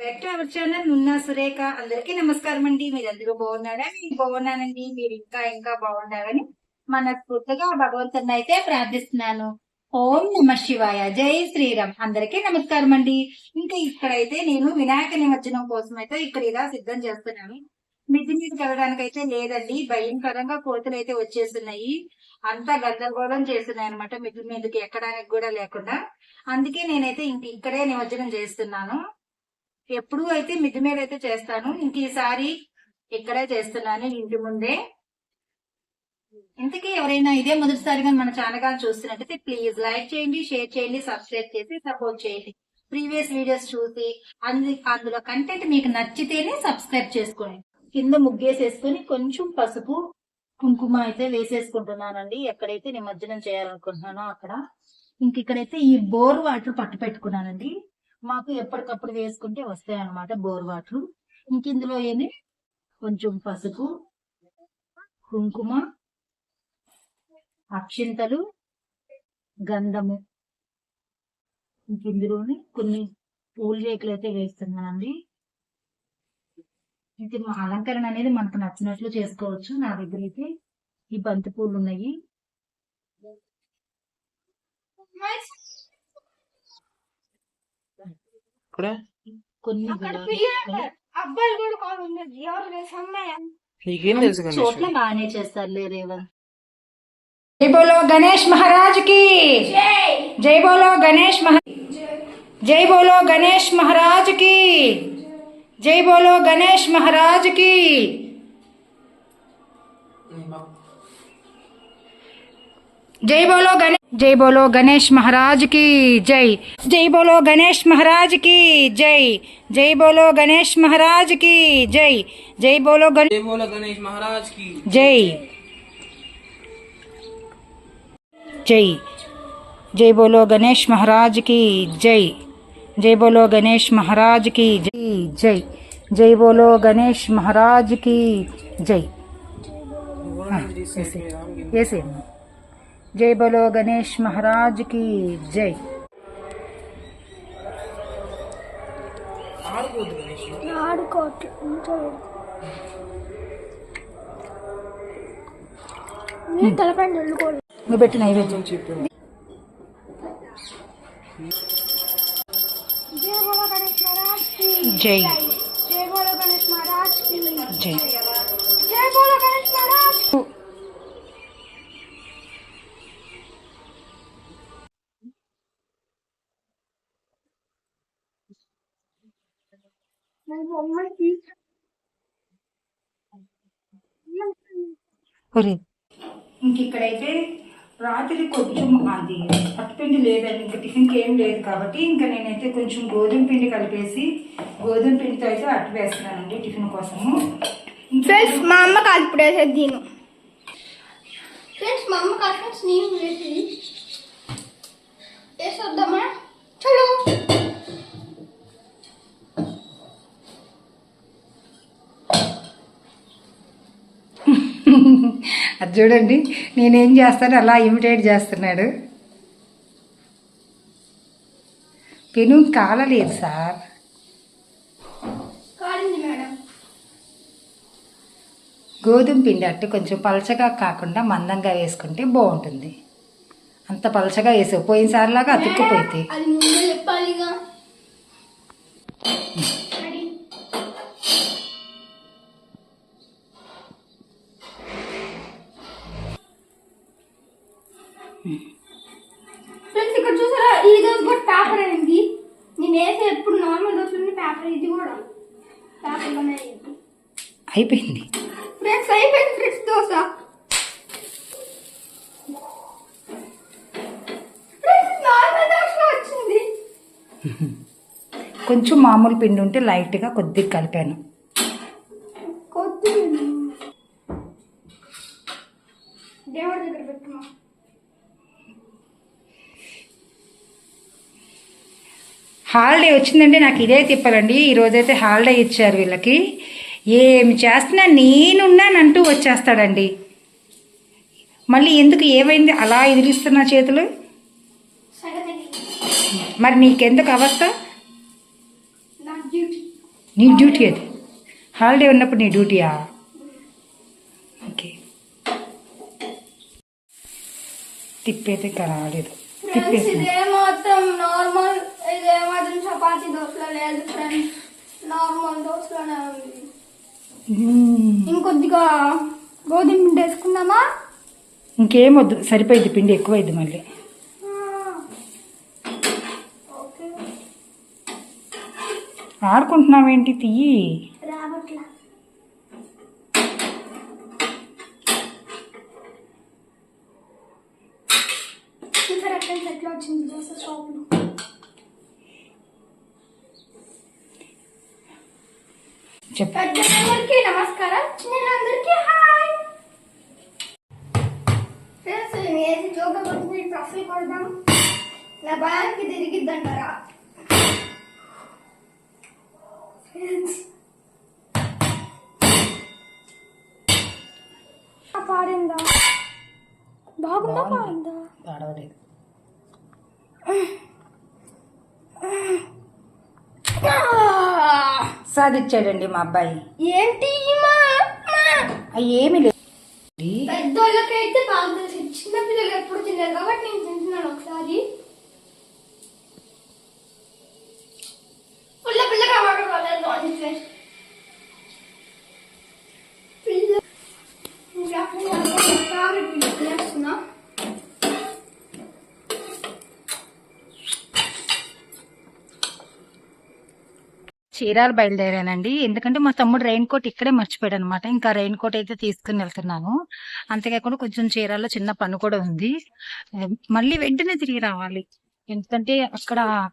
Back to our channel నున్నా సురేఖ అందరికీ నమస్కారం అండి. మీరందరూ బాగున్నారా? నేను బాగున్నానండి. మీరు ఇంకా ఇంకా బాగుండాలని మనస్ఫూర్తిగా భగవంతుని అయితే ప్రార్థిస్తున్నాను. ఓం నమ శివాయ. జై శ్రీరామ్. అందరికీ నమస్కారం అండి. ఇంకా ఇక్కడైతే నేను వినాయక నిమజ్జనం కోసం అయితే ఇక్కడ ఇలా సిద్ధం చేస్తున్నాను. మిద్ది మీద వెళ్ళడానికి అయితే లేదండి. భయంకరంగా కోతులు అయితే వచ్చేస్తున్నాయి. అంతా గందరగోళం చేస్తున్నాయి అనమాట మిద్ది మీదకి ఎక్కడానికి కూడా లేకుండా. అందుకే నేనైతే ఇంక ఇక్కడే నిమజ్జనం చేస్తున్నాను. ఎప్పుడు అయితే మిద్ది మీద అయితే చేస్తాను. ఇంక ఈసారి ఇక్కడే చేస్తున్నాను ఇంటి ముందే. ఇంతకీ ఎవరైనా ఇదే మొదటిసారిగా మన ఛానల్ చూస్తున్నట్టయితే ప్లీజ్ లైక్ చేయండి షేర్ చేయండి సబ్స్క్రైబ్ చేసి సపోర్ట్ చేయండి. ప్రీవియస్ వీడియోస్ చూసి అందు అందులో కంటెంట్ మీకు నచ్చితేనే సబ్స్క్రైబ్ చేసుకోండి. కింద ముగ్గేసేసుకొని కొంచెం పసుపు కుంకుమ అయితే వేసేసుకుంటున్నానండి. ఎక్కడైతే నిమజ్జనం చేయాలనుకుంటున్నానో అక్కడ. ఇంక ఇక్కడైతే ఈ బోర్ వాటర్ పట్టు పెట్టుకున్నానండి. మాకు ఎప్పటికప్పుడు వేసుకుంటే వస్తాయి అనమాట బోర్ వాటర్. ఇంక ఇందులో ఏమి? కొంచెం పసుపు కుంకుమ అక్షింతలు గంధము. ఇంక ఇందులోని కొన్ని పూల రేకులు అయితే వేస్తున్నానండి. ఇది మా అలంకరణ అనేది మనకు నచ్చినట్లు చేసుకోవచ్చు. నా దగ్గర అయితే ఈ బంతి పూలు ఉన్నాయి. అప్పుడే అబ్బాయిలు కూడా కాదు ఎవరు తెలుసు అమ్మాయి నీకేం తెలుసు చోట్ల బాగానే చేస్తారులే రేవంత్ జై బోలో గణేష్ మహారాజ్ కి జై బోలో గణేష్ జై బోలో గణేష్ మహారాజ్ కి జై బోలో గణేష్ మహారాజ్ కి జై బోలో గణేష్ जय बोलो गणेश महाराज की जय। जय बोलो गणेश महाराज की जय। जय बोलो गणेश महाराज की जय। जय बोलो जय बोलो गणेश महाराज की जय। जय। जय बोलो गणेश महाराज की जय। जय बोलो गणेश महाराज की जय जय। जय बोलो गणेश महाराज की जय। हाँ, ऐसे। ऐसे। జై బోలో గణేష్ మహారాజ్కి జై. జై బోలో గణేష్ మహారాజ్కి జై. జై బోలో గణేష్ మహారాజ్ నేను బొమ్మకి ఒరే ఇంక ఇక్కడైతే రాత్రి కొంచెం అది పట్టుపిండి లేదండి ఇంకా టిఫిన్కి ఏం లేదు కాబట్టి ఇంకా నేనైతే కొంచెం గోధుమ పిండి కలిపేసి గోధుమ పిండితో అయితే అట్టు వేస్తున్నానండి టిఫిన్ కోసము. ఫ్రెండ్స్ మా అమ్మ వేసేది దీని. ఫ్రెండ్స్ మా అమ్మ ఫ్రెండ్స్ నేను వేసేది. వేసేద్దామా? చలో. అది చూడండి నేనేం చేస్తాను అలా ఇమిటేట్ చేస్తున్నాడు. పెను కాలలేదు సార్. గోధుమ పిండి అట్టు కొంచెం పలచగా కాకుండా మందంగా వేసుకుంటే బాగుంటుంది. అంత పలచగా వేసావు పోయినసారిలాగా చెప్పాలిగా. ఫ్రెండ్స్ ఇక్కడ చూసారా? ఈ రోజు కూడా పేపర్ అయింది. నేను వేసే ఎప్పుడు నార్మల్ దోశలు పేపర్ ఇది కూడా. పేపర్లోనే అయింది. అయిపోయింది. ఫ్రెండ్స్ అయిపోయింది ఫ్రెండ్స్ దోశ. దోశ కొంచెం మామూలు పిండి ఉంటే లైట్గా కొద్దిగా కలిపాను కొద్దిగా దేవుడి దగ్గర పెట్టుమా హాలిడే వచ్చిందంటే నాకు ఇదే తిప్పాలండి. ఈరోజైతే హాలిడే ఇచ్చారు వీళ్ళకి. ఏమి చేస్తున్నా? నేనున్నానంటూ వచ్చేస్తాడండి. మళ్ళీ ఎందుకు ఏమైంది? అలా ఎదిరిస్తున్నా చేతులు? మరి నీకెందుకు అవస్థ? నా డ్యూటీ అది. హాలిడే ఉన్నప్పుడు నీ డ్యూటీయా ఓకే. తిప్పైతే ఇంకా రాలేదు. తిప్పేసి చపాతీ దోశలో లేదు ఫ్రెండ్స్ నార్మల్ దోశలోనే ఉంది. ఇంకొద్దిగా గోధుమ పిండి వేసుకుందామా? ఇంకేం వద్దు సరిపోయింది పిండి ఎక్కువైంది మళ్ళీ. ఓకే. ఆడుకుంటున్నావేంటి తీయి రాబట్లా చూసారా ఫ్రెండ్స్ ఎట్లా వచ్చింది దోశ షాప్లో చెప్పు. పెద్దలందరికీ నమస్కారం. చిన్నలందరికీ హాయ్. ఫ్రెండ్స్ నేను ఏది జోగా కొడదాం. నా భయానికి తిరిగిద్దంటారా? ఫ్రెండ్స్ పాడిందా బాగుందా. పాడిందా? పాడవలేదు. సాధించాడండి మా అబ్బాయి. ఏంటి ఏమి లేదు. పెద్దోళ్ళకైతే బాగా తెలుసు చిన్న పిల్లలు ఎప్పుడు తినలేదు కాబట్టి నేను తింటున్నాను ఒకసారి. చీరాలు బయలుదేరానండి. ఎందుకంటే మా తమ్ముడు రెయిన్ కోట్ ఇక్కడే మర్చిపోయాడు అనమాట ఇంకా రెయిన్ కోట్ అయితే తీసుకుని వెళ్తున్నాను. అంతేకాకుండా కొంచెం చీరాల్లో చిన్న పని కూడా ఉంది. మళ్ళీ వెంటనే తిరిగి రావాలి. ఎందుకంటే అక్కడ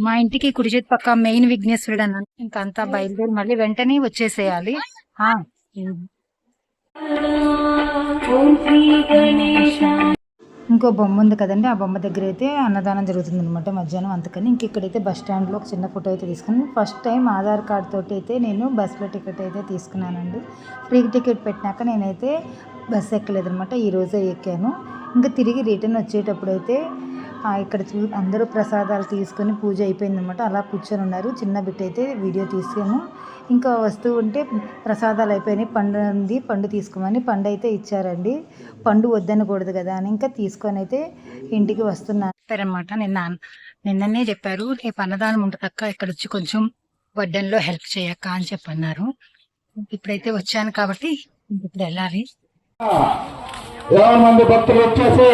మా ఇంటికి కుడి చేతి పక్క మెయిన్ విఘ్నేశ్వరుడు అన్న ఇంకా అంతా బయలుదేరి మళ్ళీ వెంటనే వచ్చేసేయాలి. ఆ, ఇంకో బొమ్మ ఉంది కదండి ఆ బొమ్మ దగ్గర అయితే అన్నదానం జరుగుతుంది అనమాట మధ్యాహ్నం అందుకని ఇంక ఇక్కడైతే బస్ స్టాండ్లో ఒక చిన్న ఫోటో అయితే తీసుకున్నాను. ఫస్ట్ టైం ఆధార్ కార్డ్ తోటి అయితే నేను బస్సులో టికెట్ అయితే తీసుకున్నానండి. ఫ్రీ టికెట్ పెట్టినాక నేనైతే బస్సు ఎక్కలేదనమాట ఈరోజే ఎక్కాను. ఇంకా తిరిగి రిటర్న్ వచ్చేటప్పుడు అయితే ఇక్కడ చూ అందరూ ప్రసాదాలు తీసుకొని పూజ అయిపోయిందనమాట అలా కూర్చొని ఉన్నారు చిన్న బిట్ అయితే వీడియో తీసాను ఇంకా వస్తూ ఉంటే ప్రసాదాలు అయిపోయినాయి. పండు ఉంది పండు తీసుకోమని పండు అయితే ఇచ్చారండి. పండు వద్దనకూడదు కదా అని ఇంకా తీసుకొని అయితే ఇంటికి వస్తున్నాను చెప్పారనమాట నిన్న నిన్ననే చెప్పారు. రేపు అన్నదానం ఉంటుందక్క ఇక్కడ వచ్చి కొంచెం వడ్డన్లో హెల్ప్ చేయక్క అని చెప్పన్నారు. ఇప్పుడైతే వచ్చాను కాబట్టి ఇప్పుడు వెళ్ళాలి. మంది భక్తులు వచ్చేసి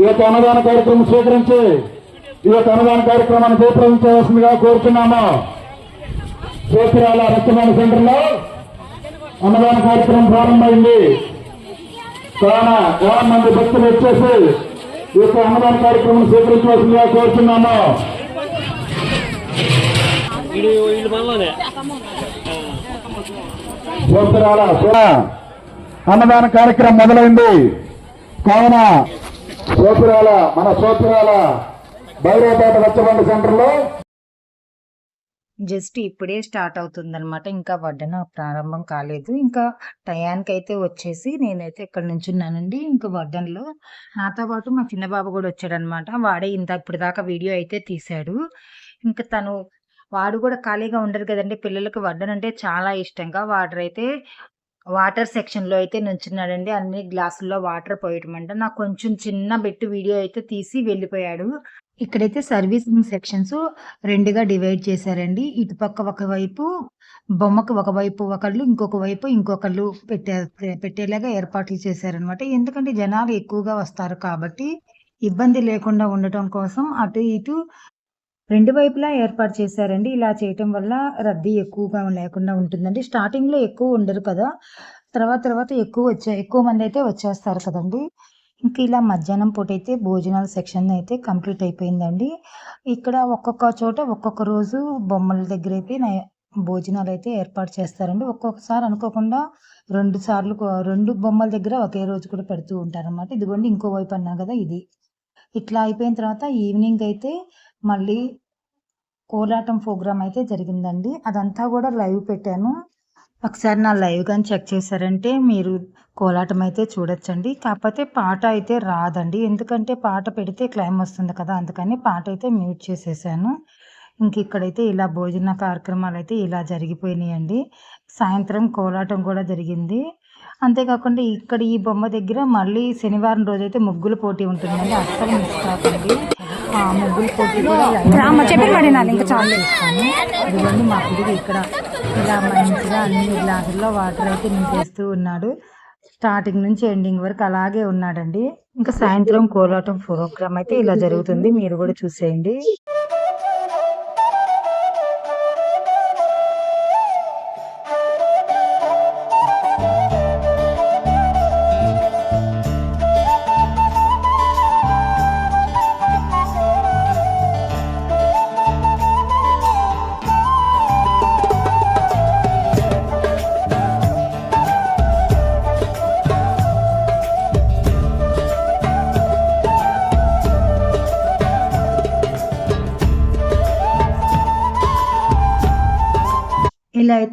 ఈ యొక్క అన్నదాన కార్యక్రమం స్వీకరించి ఈ యొక్క అన్నదాన కార్యక్రమాన్ని జయప్రదించవలసిందిగా కోరుతున్నాము సూత్రాల రక్తదాన సెంటర్లో అన్నదాన కార్యక్రమం ప్రారంభమైంది. కావున యాభై మంది భక్తులు వచ్చేసి ఈ యొక్క అన్నదాన కార్యక్రమం స్వీకరించవలసిందిగా కోరుతున్నాము సూత్రాల అన్నదాన కార్యక్రమం మొదలైంది. కావున సోపురాల మన సోపురాల బైరాపేట రచ్చబండ సెంటర్లో. జస్ట్ ఇప్పుడే స్టార్ట్ అవుతుందన్నమాట. ఇంకా వడ్డన ప్రారంభం కాలేదు. ఇంకా టయానికి అయితే వచ్చేసి నేనైతే ఇక్కడ నుంచున్నానండి. ఇంకా వడ్డనలో నాతో పాటు మా చిన్న బాబు కూడా వచ్చాడనమాట వాడే ఇంత ఇప్పుడు దాకా వీడియో అయితే తీశాడు. ఇంకా తను వాడు కూడా ఖాళీగా ఉండరు కదండి. పిల్లలకి వడ్డన్ అంటే చాలా ఇష్టంగా వాడరైతే వాటర్ సెక్షన్లో అయితే నుంచున్నాడండి అన్ని గ్లాసుల్లో వాటర్ పోయటం అంట నాకు కొంచెం చిన్న బెట్టు వీడియో అయితే తీసి వెళ్ళిపోయాడు. ఇక్కడైతే సర్వీసింగ్ సెక్షన్స్ రెండుగా డివైడ్ చేశారండి. ఇటుపక్క ఒకవైపు బొమ్మకు ఒకవైపు ఒకళ్ళు ఇంకొక వైపు ఇంకొకళ్ళు పెట్టే పెట్టేలాగా ఏర్పాట్లు చేశారనమాట ఎందుకంటే జనాలు ఎక్కువగా వస్తారు కాబట్టి ఇబ్బంది లేకుండా ఉండటం కోసం అటు ఇటు రెండు వైపులా ఏర్పాటు చేశారండి. ఇలా చేయటం వల్ల రద్దీ ఎక్కువగా లేకుండా ఉంటుందండి. స్టార్టింగ్లో ఎక్కువ ఉండరు కదా. తర్వాత తర్వాత ఎక్కువ వచ్చే ఎక్కువ మంది అయితే వచ్చేస్తారు కదండి. ఇంకా ఇలా మధ్యాహ్నం పూట అయితే భోజనాల సెక్షన్ అయితే కంప్లీట్ అయిపోయిందండి. ఇక్కడ ఒక్కొక్క చోట ఒక్కొక్క రోజు బొమ్మల దగ్గర అయితే భోజనాలు అయితే ఏర్పాటు చేస్తారండి. ఒక్కొక్కసారి అనుకోకుండా రెండు సార్లు రెండు బొమ్మల దగ్గర ఒకే రోజు కూడా పెడుతూ ఉంటారన్నమాట. ఇదిగోండి ఇంకో వైపు అన్నా కదా ఇది. ఇట్లా అయిపోయిన తర్వాత ఈవినింగ్ అయితే మళ్ళీ కోలాటం ప్రోగ్రామ్ అయితే జరిగిందండి. అదంతా కూడా లైవ్ పెట్టాను. ఒకసారి నా లైవ్ కానీ చెక్ చేశారంటే మీరు కోలాటం అయితే చూడొచ్చండి. కాకపోతే పాట అయితే రాదండి. ఎందుకంటే పాట పెడితే క్లైమ్ వస్తుంది కదా అందుకని పాట అయితే మ్యూట్ చేసేసాను. ఇంక ఇక్కడైతే ఇలా భోజన కార్యక్రమాలు అయితే ఇలా జరిగిపోయినాయండి. సాయంత్రం కోలాటం కూడా జరిగింది. అంతేకాకుండా ఇక్కడ ఈ బొమ్మ దగ్గర మళ్ళీ శనివారం రోజైతే ముగ్గుల పోటీ ఉంటుందండి. అస్సలు మిస్ కాకండి. ఆ ముగ్గుల పోటీ ఇదిగోండి మా పిల్లలు ఇక్కడ ఇలా మంచిగా అన్ని గ్లాసుల్లో వాటర్ అయితే నింపేస్తూ ఉన్నాడు. స్టార్టింగ్ నుంచి ఎండింగ్ వరకు అలాగే ఉన్నాడండి. ఇంకా సాయంత్రం కోలాటం ప్రోగ్రామ్ అయితే ఇలా జరుగుతుంది. మీరు కూడా చూసేయండి.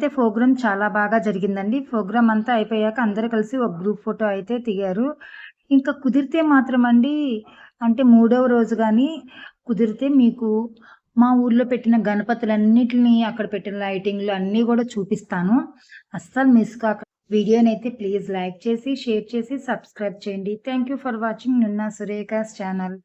అయితే ప్రోగ్రామ్ చాలా బాగా జరిగిందండి. ప్రోగ్రామ్ అంతా అయిపోయాక అందరూ కలిసి ఒక గ్రూప్ ఫోటో అయితే దిగారు. ఇంకా కుదిరితే మాత్రం అండి అంటే మూడవ రోజు కానీ కుదిరితే మీకు మా ఊర్లో పెట్టిన గణపతులన్నిటిని అక్కడ పెట్టిన లైటింగ్లు అన్నీ కూడా చూపిస్తాను. అస్సలు మిస్ కాక వీడియోని అయితే ప్లీజ్ లైక్ చేసి షేర్ చేసి సబ్స్క్రైబ్ చేయండి. Thank you for watching. నిన్న సురేఖాస్ ఛానల్.